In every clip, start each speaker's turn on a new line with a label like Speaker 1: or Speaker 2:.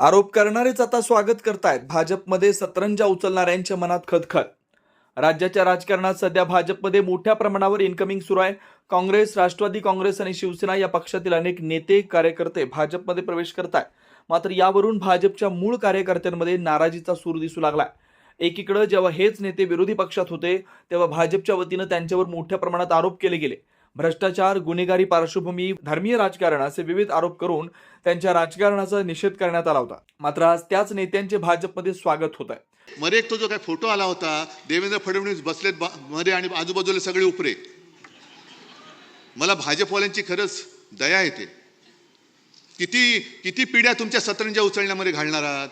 Speaker 1: आरोप करणारेच आता स्वागत करतायत. भाजपमध्ये सतरंजा उचलणाऱ्यांच्या मनात खदखद. राज्याच्या राजकारणात सध्या भाजपमध्ये मोठ्या प्रमाणावर इन्कमिंग सुरू आहे. काँग्रेस राष्ट्रवादी काँग्रेस आणि शिवसेना या पक्षातील अनेक नेते कार्यकर्ते भाजपमध्ये प्रवेश करत मात्र यावरून भाजपच्या मूळ कार्यकर्त्यांमध्ये नाराजीचा सूर दिसू लागला एकीकडे जेव्हा हेच नेते विरोधी पक्षात होते तेव्हा भाजपच्या वतीनं त्यांच्यावर मोठ्या प्रमाणात आरोप केले गेले. भ्रष्टाचार गुन्हेगारी पार्श्वभूमी धर्मीय राजकारण असे विविध आरोप करून त्यांच्या राजकारणाचा निषेध करण्यात आला होता. मात्र आज त्याच नेत्यांचे भाजपमध्ये स्वागत होत आहे
Speaker 2: मध्ये एक तो जो काय फोटो आला होता देवेंद्र फडणवीस बसलेत बा- मध्ये आणि आजूबाजूला सगळे उपरे. मला भाजपवाल्यांची खरंच दया येते. किती किती पिढ्या तुमच्या सतरंजा उचलण्यामध्ये घालणार आहात?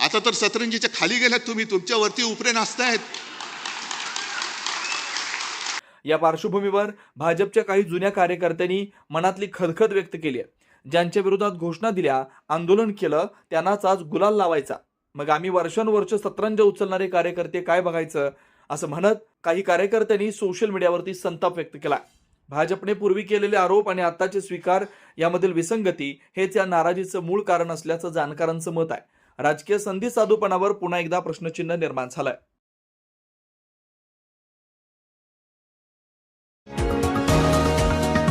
Speaker 2: आता तर सतरंजीच्या खाली गेल्यात तुम्ही तुमच्यावरती उपरे नाचतायत
Speaker 1: या पार्श्वभूमीवर भाजपच्या काही जुन्या कार्यकर्त्यांनी मनातली खदखद व्यक्त केली आहे. ज्यांच्या विरोधात घोषणा दिल्या आंदोलन केलं त्यांनाच आज गुलाल लावायचा. मग आम्ही वर्षानुवर्ष सतरंज उचलणारे कार्यकर्ते काय बघायचं? असं म्हणत काही कार्यकर्त्यांनी सोशल मीडियावरती संताप व्यक्त केला. भाजपने पूर्वी केलेले आरोप आणि आत्ताचे स्वीकार यामधील विसंगती हेच या नाराजीचं मूळ कारण असल्याचं जाणकारांचं मत आहे. राजकीय संधी साधूपणावर पुन्हा एकदा प्रश्नचिन्ह निर्माण झालंय.